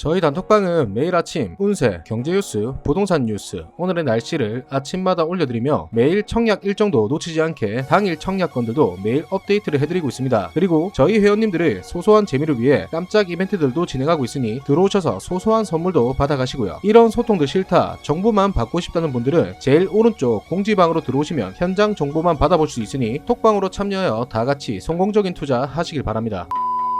저희 단톡방은 매일 아침 운세, 경제 뉴스, 부동산 뉴스, 오늘의 날씨를 아침마다 올려드리며 매일 청약 일정도 놓치지 않게 당일 청약건들도 매일 업데이트를 해드리고 있습니다. 그리고 저희 회원님들의 소소한 재미를 위해 깜짝 이벤트들도 진행하고 있으니 들어오셔서 소소한 선물도 받아가시고요. 이런 소통도 싫다, 정보만 받고 싶다는 분들은 제일 오른쪽 공지방으로 들어오시면 현장 정보만 받아볼 수 있으니 톡방으로 참여하여 다 같이 성공적인 투자 하시길 바랍니다.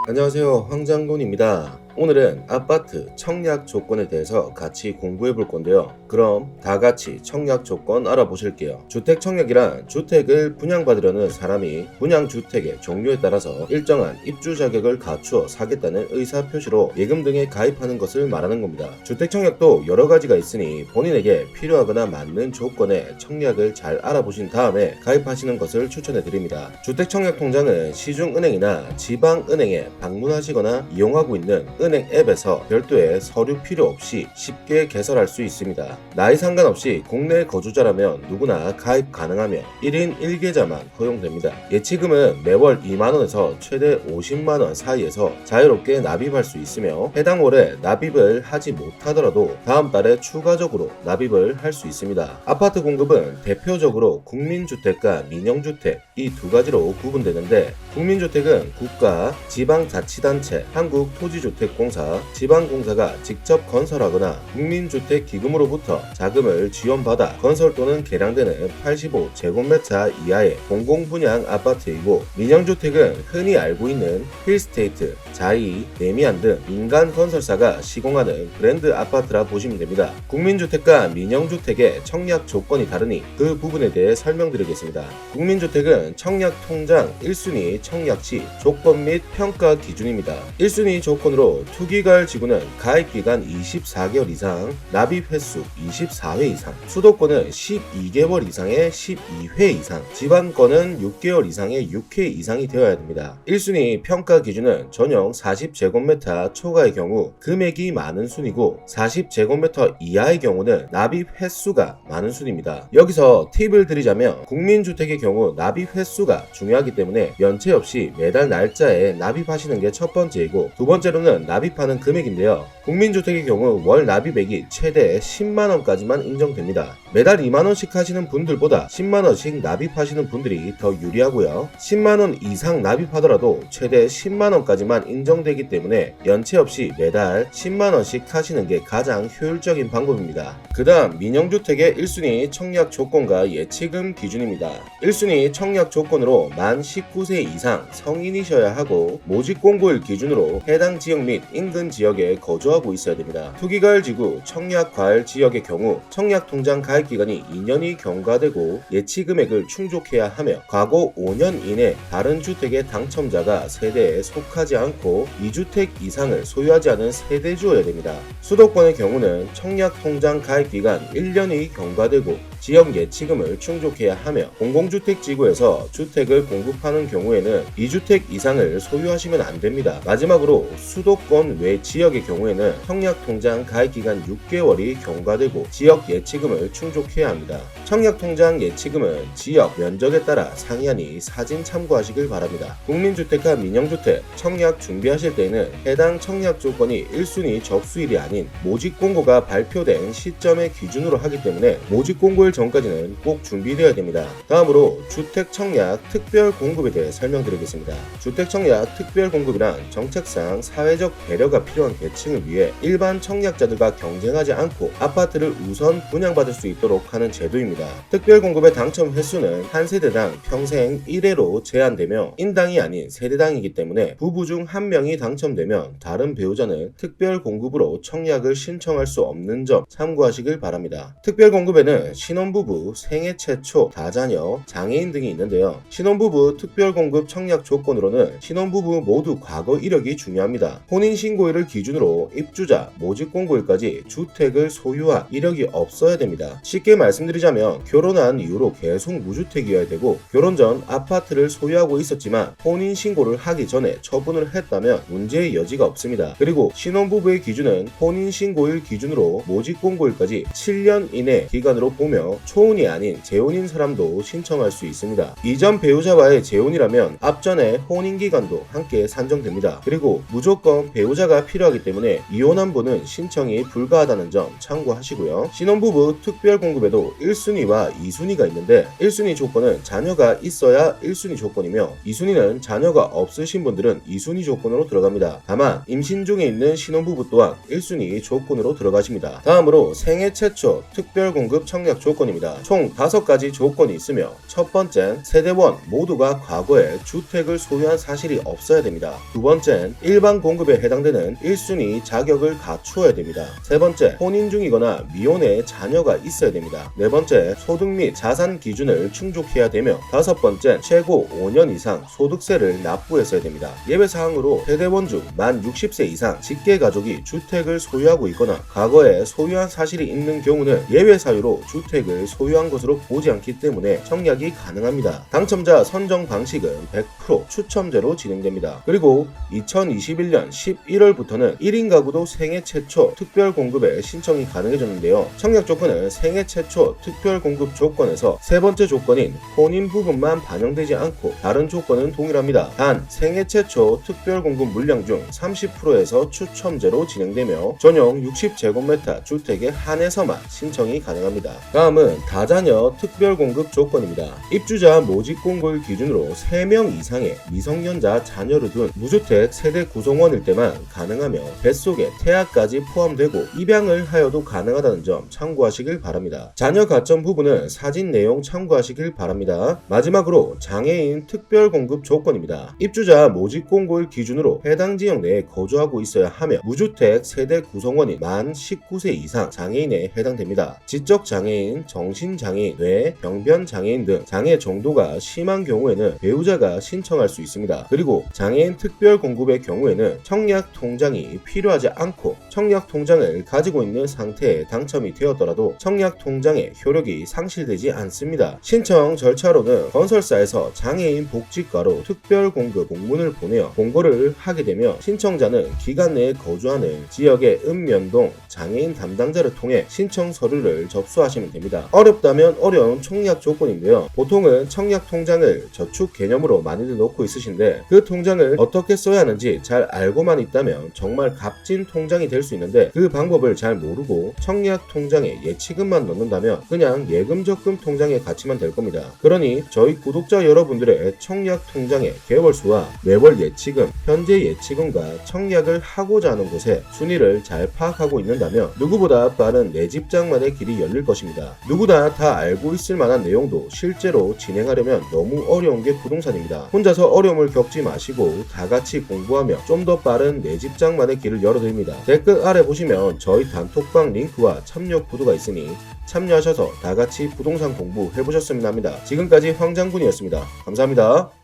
안녕하세요. 황장군입니다. 오늘은 아파트 청약 조건에 대해서 같이 공부해 볼 건데요. 그럼 다 같이 청약 조건 알아보실게요. 주택 청약이란 주택을 분양받으려는 사람이 분양 주택의 종류에 따라서 일정한 입주 자격을 갖추어 사겠다는 의사 표시로 예금 등에 가입하는 것을 말하는 겁니다. 주택 청약도 여러 가지가 있으니 본인에게 필요하거나 맞는 조건의 청약을 잘 알아보신 다음에 가입하시는 것을 추천해 드립니다. 주택 청약 통장은 시중은행이나 지방은행에 방문하시거나 이용하고 있는 은행 앱에서 별도의 서류 필요 없이 쉽게 개설할 수 있습니다. 나이 상관없이 국내 거주자라면 누구나 가입 가능하며 1인 1계좌만 허용됩니다. 예치금은 매월 2만원에서 최대 50만원 사이에서 자유롭게 납입할 수 있으며 해당 월에 납입을 하지 못하더라도 다음 달에 추가적으로 납입을 할 수 있습니다. 아파트 공급은 대표적으로 국민주택과 민영주택 이 두 가지로 구분되는데 국민주택은 국가, 지방자치단체, 한국토지주택 공사, 지방공사가 직접 건설하거나 국민주택기금으로부터 자금을 지원받아 건설 또는 개량되는 85제곱미터 이하의 공공분양 아파트이고 민영주택은 흔히 알고 있는 힐스테이트, 자이, 레미안 등 민간 건설사가 시공하는 브랜드 아파트라 보시면 됩니다. 국민주택과 민영주택의 청약 조건이 다르니 그 부분에 대해 설명드리겠습니다. 국민주택은 청약 통장 1순위 청약 시 조건 및 평가 기준입니다. 1순위 조건으로 투기가을 지구는 가입기간 24개월 이상, 납입 횟수 24회 이상, 수도권은 12개월 이상의 12회 이상, 지방권은 6개월 이상의 6회 이상이 되어야 됩니다. 1순위 평가 기준은 전용 40제곱미터 초과의 경우 금액이 많은 순이고 40제곱미터 이하의 경우는 납입 횟수가 많은 순입니다. 여기서 팁을 드리자면 국민주택의 경우 납입 횟수가 중요하기 때문에 연체 없이 매달 날짜에 납입하시는 게 첫 번째이고 두 번째로는 납입하는 금액인데요. 국민주택의 경우 월 납입액이 최대 10만원까지만 인정됩니다. 매달 2만원씩 하시는 분들보다 10만원씩 납입하시는 분들이 더 유리하고요. 10만원 이상 납입하더라도 최대 10만원까지만 인정되기 때문에 연체 없이 매달 10만원씩 하시는 게 가장 효율적인 방법입니다. 그 다음 민영주택의 1순위 청약 조건과 예치금 기준입니다. 1순위 청약 조건으로 만 19세 이상 성인이셔야 하고 모집 공고일 기준으로 해당 지역 및 인근 지역에 거주하고 있어야 됩니다. 투기가을 지구 청약 과열 지역의 경우 청약 통장 가입 기간이 2년이 경과되고 예치 금액을 충족해야 하며 과거 5년 이내 다른 주택의 당첨자가 세대에 속하지 않고 2주택 이상을 소유하지 않은 세대주여야 됩니다. 수도권의 경우는 청약 통장 가입 기간 1년이 경과되고 지역 예치금을 충족해야 하며 공공주택 지구에서 주택을 공급하는 경우에는 2주택 이상을 소유하시면 안 됩니다. 마지막으로 수도권 외 지역의 경우에는 청약통장 가입 기간 6개월이 경과되고 지역 예치금을 충족해야 합니다. 청약통장 예치금은 지역 면적에 따라 상이하니 사진 참고하시길 바랍니다. 국민주택과 민영주택 청약 준비하실 때에는 해당 청약 조건이 1순위 접수일이 아닌 모집 공고가 발표된 시점의 기준으로 하기 때문에 모집 공고일 전까지는 꼭 준비되어야 됩니다. 다음으로 주택 청약 특별 공급에 대해 설명드리겠습니다. 주택 청약 특별 공급이란 정책상 사회적 배려가 필요한 계층을 위해 일반 청약자들과 경쟁하지 않고 아파트를 우선 분양받을 수 있도록 하는 제도입니다. 특별 공급의 당첨 횟수는 한 세대당 평생 1회로 제한되며 인당이 아닌 세대당이기 때문에 부부 중 한 명이 당첨되면 다른 배우자는 특별 공급으로 청약을 신청할 수 없는 점 참고하시길 바랍니다. 특별 공급에는 신혼부부, 생애 최초, 다자녀, 장애인 등이 있는데요. 신혼부부 특별 공급 청약 조건으로는 신혼부부 모두 과거 이력이 중요합니다. 혼인 신고일을 기준으로 입주자, 모집 공고일까지 주택을 소유한 이력이 없어야 됩니다. 쉽게 말씀드리자면 결혼한 이후로 계속 무주택이어야 되고 결혼 전 아파트를 소유하고 있었지만 혼인 신고를 하기 전에 처분을 했다면 문제의 여지가 없습니다. 그리고 신혼부부의 기준은 혼인 신고일 기준으로 모집 공고일까지 7년 이내 기간으로 보며 초혼이 아닌 재혼인 사람도 신청할 수 있습니다. 이전 배우자와의 재혼이라면 앞전에 혼인 기간도 함께 산정됩니다. 그리고 무조건 배 우자가 필요하기 때문에 이혼한 분은 신청이 불가하다는 점 참고하시고요. 신혼부부 특별 공급에도 1순위와 2순위가 있는데 1순위 조건은 자녀가 있어야 1순위 조건이며 2순위는 자녀가 없으신 분들은 2순위 조건으로 들어갑니다. 다만 임신 중에 있는 신혼부부 또한 1순위 조건으로 들어가십니다. 다음으로 생애 최초 특별 공급 청약 조건입니다. 총 5가지 조건이 있으며 첫 번째는 세대원 모두가 과거에 주택을 소유한 사실이 없어야 됩니다. 두 번째는 일반 공급에 해당되는 1순위 자격을 갖추어야 됩니다. 세 번째, 혼인 중이거나 미혼에 자녀가 있어야 됩니다. 네 번째, 소득 및 자산 기준을 충족해야 되며 다섯 번째, 최고 5년 이상 소득세를 납부했어야 됩니다. 예외 사항으로 세대원 중 만 60세 이상 직계 가족이 주택을 소유하고 있거나 과거에 소유한 사실이 있는 경우는 예외 사유로 주택을 소유한 것으로 보지 않기 때문에 청약이 가능합니다. 당첨자 선정 방식은 100% 추첨제로 진행됩니다. 그리고 2021년 11월부터는 1인 가구도 생애 최초 특별 공급에 신청이 가능해졌는데요. 청약 조건은 생애 최초 특별 공급 조건에서 세 번째 조건인 혼인 부분만 반영되지 않고 다른 조건은 동일합니다. 단 생애 최초 특별 공급 물량 중 30%에서 추첨제로 진행되며 전용 60제곱미터 주택에 한해서만 신청이 가능합니다. 다음은 다자녀 특별 공급 조건입니다. 입주자 모집 공고일 기준으로 3명 이상의 미성년자 자녀를 둔 무주택 세대 구성원일 때만 가능하며 뱃속에 태아까지 포함되고 입양을 하여도 가능하다는 점 참고하시길 바랍니다. 자녀 가점 부분은 사진 내용 참고하시길 바랍니다. 마지막으로 장애인 특별 공급 조건입니다. 입주자 모집 공고일 기준으로 해당 지역 내에 거주하고 있어야 하며 무주택 세대 구성원인 만 19세 이상 장애인에 해당됩니다. 지적 장애인, 정신 장애인, 뇌, 병변 장애인 등 장애 정도가 심한 경우에는 배우자가 신청할 수 있습니다. 그리고 장애인 특별 공급의 경우에는 청약 통장이 필요하지 않고 청약 통장을 가지고 있는 상태에 당첨이 되었더라도 청약 통장의 효력이 상실되지 않습니다. 신청 절차로는 건설사에서 장애인 복지과로 특별 공급 공문을 보내어 공고를 하게 되며 신청자는 기간 내에 거주하는 지역의 읍면동 장애인 담당자를 통해 신청 서류를 접수하시면 됩니다. 어렵다면 어려운 청약 조건인데요. 보통은 청약 통장을 저축 개념으로 많이들 놓고 있으신데 그 통장을 어떻게 써야 하는지 잘 알고만 있다면 정말 값진 통장이 될 수 있는데 그 방법을 잘 모르고 청약 통장에 예치금만 넣는다면 그냥 예금 적금 통장에 갇히면 될 겁니다. 그러니 저희 구독자 여러분들의 청약 통장의 개월수와 매월 예치금, 현재 예치금과 청약을 하고자 하는 곳에 순위를 잘 파악하고 있는다면 누구보다 빠른 내 집장만의 길이 열릴 것입니다. 누구나 다 알고 있을 만한 내용도 실제로 진행하려면 너무 어려운 게 부동산입니다. 혼자서 어려움을 겪지 마시고 다 같이 공부하며 좀 더 빠른 내 집장만의 길을 열어드립니다. 댓글 아래 보시면 저희 단톡방 링크와 참여 구도가 있으니 참여하셔서 다 같이 부동산 공부 해보셨으면 합니다. 지금까지 황장군이었습니다. 감사합니다.